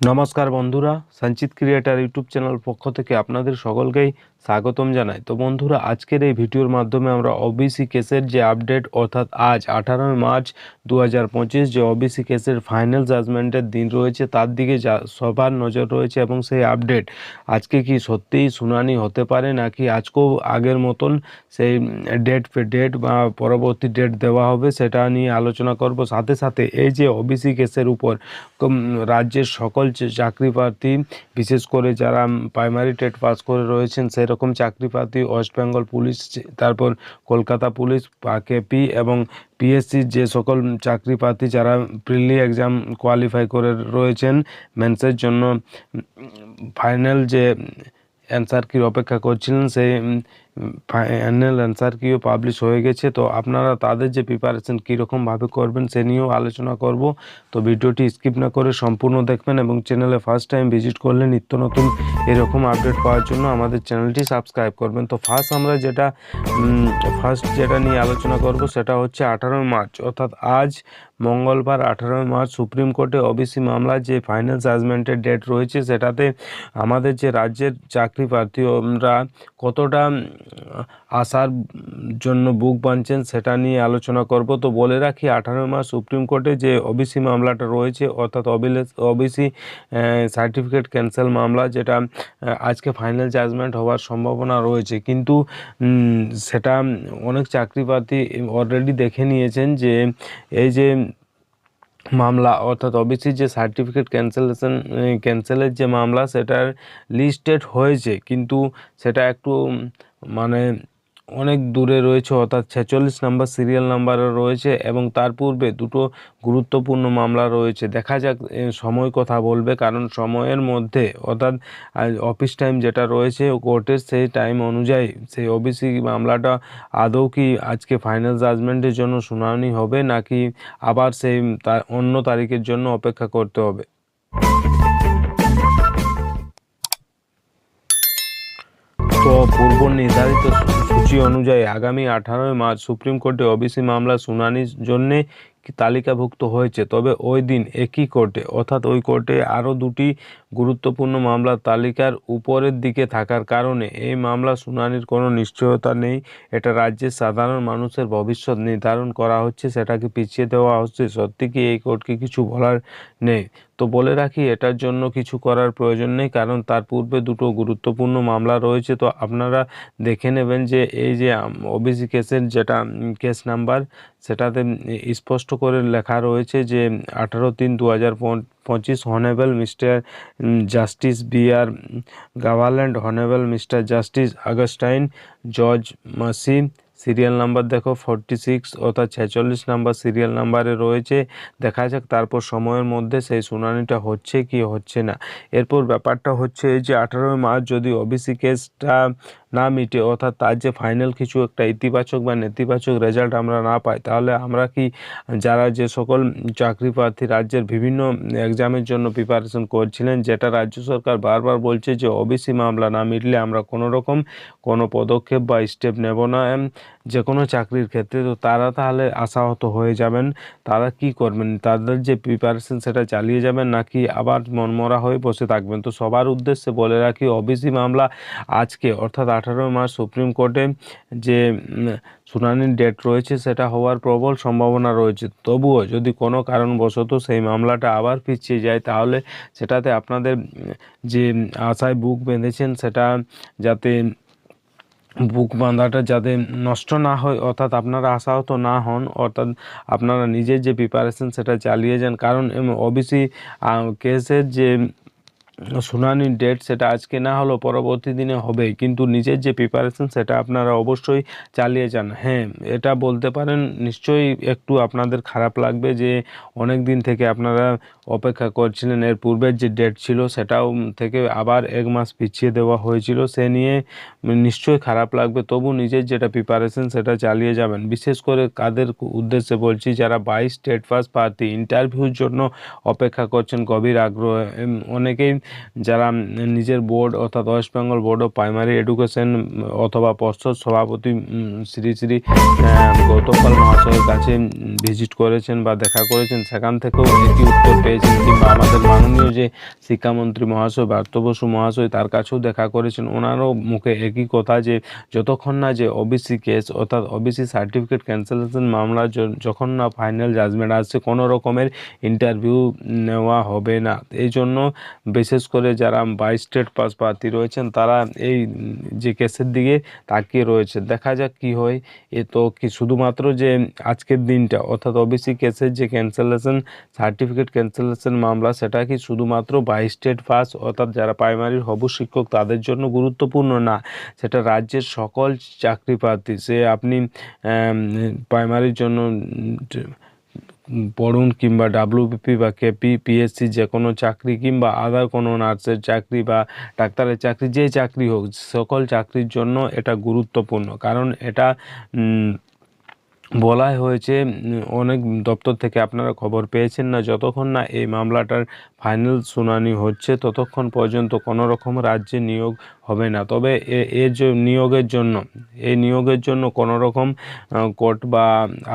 নমস্কার বন্ধুরা সঞ্চিত ক্রিয়েটার ইউটিউব চ্যানেল পক্ষ থেকে আপনাদের সকলকেই স্বাগতম জানাই। তো বন্ধুরা, আজকের এই ভিডিওর মাধ্যমে আমরা ওবিসি কেসের যে আপডেট, অর্থাৎ আজ আঠারোই মার্চ দু হাজার পঁচিশ যে ওবিসি কেসের ফাইনাল জাজমেন্টের দিন রয়েছে, তার দিকে সবার নজর রয়েছে এবং সেই আপডেট আজকে কি সত্যিই শুনানি হতে পারে নাকি আজকেও আগের মতন সেই ডেট ডেট বা পরবর্তী ডেট দেওয়া হবে সেটা নিয়ে আলোচনা করব। সাথে সাথে এই যে ওবিসি কেসের উপর রাজ্যের সকল চাকরি প্রার্থী, বিশেষ করে যারা প্রাইমারি টেট পাস করে রয়েছেন সেরকম চাকরি প্রার্থী ওয়েস্ট বেঙ্গল পুলিশ তারপর কলকাতা পুলিশ কেপি এবং পিএসসি যে সকল চাকরি প্রার্থী যারা প্রিলি এক্সাম কোয়ালিফাই করে রয়েছেন মেন্সের জন্য ফাইনাল যে অ্যান্সার কি অপেক্ষা করছিলেন, সেই ফাইনাল অ্যান্সার কিও পাবলিশ হয়ে গেছে। তো আপনারা তাদের যে প্রিপারেশন কীরকমভাবে করবেন সে নিয়েও আলোচনা করব। তো ভিডিওটি স্কিপ না করে সম্পূর্ণ দেখবেন এবং চ্যানেলে ফার্স্ট টাইম ভিজিট করলে নিত্য নতুন এরকম আপডেট পাওয়ার জন্য আমাদের চ্যানেলটি সাবস্ক্রাইব করবেন। তো ফার্স্ট আমরা যেটা ফার্স্ট যেটা নিয়ে আলোচনা করব সেটা হচ্ছে আঠারোই মার্চ। অর্থাৎ আজ মঙ্গলবার আঠারোই মার্চ সুপ্রিম কোর্টে ওবিসি মামলার যে ফাইনাল জাজমেন্টের ডেট রয়েছে সেটাতে আমাদের যে রাজ্যের চাকরি প্রার্থীরা কতটা আসার জন্য বুক বাঁধছেন, সেটা নিয়ে আলোচনা করব। তো বলে রাখি, আঠারো মাস সুপ্রিম কোর্টে যে ওবিসি মামলাটা রয়েছে, অর্থাৎ ওবিসি সার্টিফিকেট ক্যান্সেল মামলা, যেটা আজকে ফাইনাল জাজমেন্ট হওয়ার সম্ভাবনা রয়েছে। কিন্তু সেটা অনেক চাকরি প্রার্থী অলরেডি দেখে নিয়েছেন যে, এই যে মামলা, অর্থাৎ ওবিসির যে সার্টিফিকেট ক্যান্সেলেশন ক্যান্সেলের যে মামলা, সেটার লিস্টেড হয়েছে। কিন্তু সেটা একটু মানে অনেক দূরে রয়েছে, অর্থাৎ ছেচল্লিশ নাম্বার সিরিয়াল নাম্বারে রয়েছে এবং তার পূর্বে দুটো গুরুত্বপূর্ণ মামলা রয়েছে। দেখা যাক সময় কথা বলবে, কারণ সময়ের মধ্যে, অর্থাৎ অফিস টাইম যেটা রয়েছে কোর্টের সেই টাইম অনুযায়ী সেই ওবিসি মামলাটা আদৌ কি আজকে ফাইনাল জাজমেন্টের জন্য শুনানি হবে, নাকি আবার সেই অন্য তারিখের জন্য অপেক্ষা করতে হবে। পূর্ব নির্ধারিত সূচি অনুযায়ী আগামী আঠারোই মার্চ সুপ্রিম কোর্টে ওবিসি মামলা শুনানির জন্যে তালিকাভুক্ত হয়েছে। তবে ওই দিন একই কোর্টে, অর্থাৎ ওই কোর্টে আরও দুটি গুরুত্বপূর্ণ মামলার তালিকার উপরের দিকে থাকার কারণে এই মামলা শুনানির কোনো নিশ্চয়তা নেই। এটা রাজ্যের সাধারণ মানুষের ভবিষ্যৎ নির্ধারণ করা হচ্ছে, সেটাকে পিছিয়ে দেওয়া হচ্ছে। সত্যি কি এই কোর্টকে কিছু বলার নেই? তো বলে রাখি, এটার জন্য কিছু করার প্রয়োজন নেই, কারণ তার পূর্বে দুটো গুরুত্বপূর্ণ মামলা রয়েছে। তো আপনারা দেখে নেবেন যে এই যে ওবিসি কেসের যেটা কেস নাম্বার, সেটাতে স্পষ্ট করে লেখা রয়েছে যে, আঠারো তিন দু হাজার পঁচিশ honourable mister justice B R গাভারল্যান্ড honourable mister justice আগস্টাইন, জজ মাসি সিরিয়াল নাম্বার দেখো ফর্টি সিক্স অর্থাৎ ছেচল্লিশ নাম্বার সিরিয়াল নাম্বারে রয়েছে। দেখা যাক তারপর সময়ের মধ্যে সেই শুনানিটা হচ্ছে কি হচ্ছে না। এরপর ব্যাপারটা হচ্ছে যে আঠারোই মার্চ যদি ওবিসি কেসটা না মিটে, অর্থাৎ তার যে ফাইনাল কিছু একটা ইতিবাচক বা নেতিবাচক রেজাল্ট আমরা না পাই, তাহলে আমরা কি যারা যে সকল চাকরি প্রার্থী রাজ্যের বিভিন্ন এক্সামের জন্য প্রিপারেশন করছিলেন, যেটা রাজ্য সরকার বারবার বলছে যে ওবিসি মামলা না মিটলে আমরা কোনো রকম কোনো পদক্ষেপ বা স্টেপ নেব না। যে কোনো চাকরির ক্ষেত্রে, তো তারা তাহলে আশাহত হয়ে যাবেন। তারা কি করবেন? তাদের যে প্রিপারেশন সেটা চালিয়ে যাবেন নাকি আবার মনমরা হয়ে বসে থাকবেন? তো সবার উদ্দেশ্যে বলে রাখি ওবিসি মামলা আজকে, অর্থাৎ আঠারোই মার্চ সুপ্রিম কোর্টে যে শুনানির ডেট রয়েছে, সেটা হওয়ার প্রবল সম্ভাবনা রয়েছে। তবুও যদি কোনো কারণবশত সেই মামলাটা আবার পিছিয়ে যায়, তাহলে সেটাতে আপনাদের যে আশায় বুক বেঁধেছেন, সেটা যাতে বুক বাঁধাটা যাতে নষ্ট না হয়, অর্থাৎ আপনারা আশাহত না হন, অর্থাৎ আপনারা নিজের যে প্রিপারেশন সেটা চালিয়ে যান। কারণ ওবিসি কেসের যে শুনানির ডেট সেটা আজকে না হলেও পরবর্তী দিনে হবে কিন্তু নিজের যে প্রিপারেশন সেটা আপনারা অবশ্যই চালিয়ে যান। হ্যাঁ এটা বলতে পারেন, নিশ্চয়ই একটু আপনাদের খারাপ লাগবে যে অনেক দিন থেকে আপনারা অপেক্ষা করছিলেন। এর পূর্বের যে ডেট ছিল সেটাও থেকে আবার এক মাস পিছিয়ে দেওয়া হয়েছিল। সে নিয়ে নিশ্চয়ই খারাপ লাগবে। তবু নিজের যেটা প্রিপারেশন সেটা চালিয়ে যাবেন। বিশেষ করে কাদের উদ্দেশ্যে বলছি, যারা বাইশ স্টেট ফার্স্ট প্রার্থী ইন্টারভিউর জন্য অপেক্ষা করছেন, গভীর আগ্রহ। অনেকেই যারা নিজের বোর্ড অর্থাৎ West Bengal board of primary education অথবা পর্ষদ সভাপতি শ্রী শ্রী গৌতমপাল মহাশয়ের কাছে ভিজিট করেছেন বা দেখা করেছেন, সেখান থেকেও একই উত্তর পেয়েছেন কিংবা আমাদের মাননীয় যে শিক্ষামন্ত্রী মহাশয় বসু মহাশয় তার কাছেও দেখা করেছেন। ওনারও মুখে একই কথা যে, যতক্ষণ না যে ওবিসি কেস অর্থাৎ ওবিসি সার্টিফিকেট ক্যান্সেলেশন মামলা যখন না ফাইনাল জাজমেন্ট আসছে, কোনো রকমের ইন্টারভিউ নেওয়া হবে না। এই জন্য বিশেষ করে যারা বাই স্টেট পাস প্রার্থী রয়েছেন, তারা এই যে কেসের দিকে তাকিয়ে রয়েছে। দেখা যাক কি হয়। এ তো কি শুধুমাত্র যে আজকের দিনটা, অর্থাৎ ওবিসি কেসের যে ক্যান্সেলেশন সার্টিফিকেট ক্যান্সেলেশন মামলা, সেটা কি শুধুমাত্র বাই স্টেট পাস, অর্থাৎ যারা প্রাইমারির হবু শিক্ষক, তাদের জন্য গুরুত্বপূর্ণ? না, সেটা রাজ্যের সকল চাকরি প্রার্থী, সে আপনি প্রাইমারির জন্য পড়ুন কিংবা ডাব্লিউবিপি বা কেপি পিএসসি যে কোনো চাকরি কিংবা আদার কোনো নার্সের চাকরি বা ডাক্তারের চাকরি, যে চাকরি হোক, সকল চাকরির জন্য এটা গুরুত্বপূর্ণ। কারণ এটা বলাই হয়েছে, অনেক দপ্তর থেকে আপনারা খবর পেয়েছেন না, যতক্ষণ না এই মামলাটার ফাইনাল শুনানি হচ্ছে ততক্ষণ পর্যন্ত কোনো রকম রাজ্যে নিয়োগ হবে না। তবে এর নিয়োগের জন্য, এই নিয়োগের জন্য কোনো রকম কোর্ট বা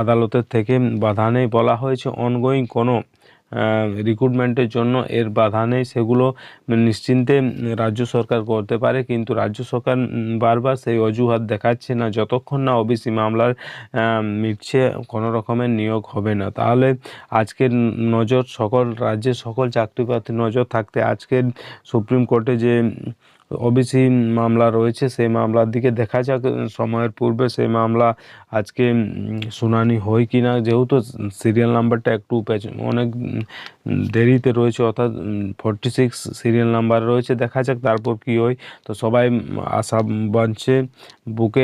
আদালতের থেকে বাধা নেই বলা হয়েছে। অনগোয়িং কোনো রিক্রুটমেন্টের জন্য এর বাধা নেই। সেগুলো নিশ্চিন্তে রাজ্য সরকার করতে পারে, কিন্তু রাজ্য সরকার বারবার সেই অজুহাত দেখাচ্ছে না। যতক্ষণ না ওবিসি মামলার মিটছে, কোনো রকমের নিয়োগ হবে না। তাহলে আজকের নজর সকল, রাজ্যের সকল চাকরি নজর থাকতে, আজকের সুপ্রিম কোর্টে যে ওবিসি মামলা রয়েছে, সেই মামলার দিকে দেখা যাক, সময়ের পূর্বে সেই মামলা আজকে শুনানি হয় কি না যেহেতু সিরিয়াল নাম্বারটা একটু অনেক দেরিতে রয়েছে, অর্থাৎ ফর্টি সিক্স সিরিয়াল নাম্বার রয়েছে, দেখা যাক তারপর কি হয়। তো সবাই আশা বাঁধছে, বুকে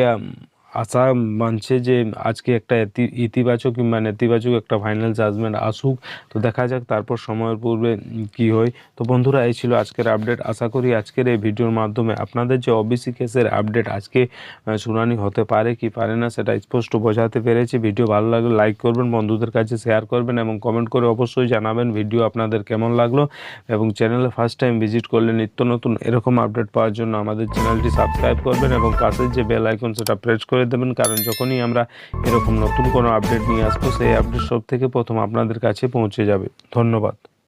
আশা মানছে যে আজকে একটা ইতি- ইতিবাচক কিংবা নেতিবাচক একটা ফাইনাল জাজমেন্ট আসুক। তো দেখা যাক তারপর সময়ের পূর্বে কি হয়। তো বন্ধুরা, এই ছিল আজকের আপডেট আশা করি আজকের এই ভিডিওর মাধ্যমে আপনাদের যে ওবিসি কেসের আপডেট আজকে শুনানি হতে পারে কি পারে না, সেটা স্পষ্ট বোঝাতে পেরেছি। ভিডিও ভালো লাগলে লাইক করবেন, বন্ধুদের কাছে শেয়ার করবেন এবং কমেন্ট করে অবশ্যই জানাবেন ভিডিও আপনাদের কেমন লাগল। এবং চ্যানেলে ফার্স্ট টাইম ভিজিট করলে নিত্য নতুন এরকম আপডেট পাওয়ার জন্য আমাদের চ্যানেলটি সাবস্ক্রাইব করবেন এবং পাশের যে বেল আইকন সেটা প্রেস করে দেবেন, কারণ যখনই আমরা এরকম নতুন কোনো আপডেট নিয়ে আসব, সেই আপডেট সব থেকে প্রথম আপনাদের কাছে পৌঁছে যাবে। ধন্যবাদ।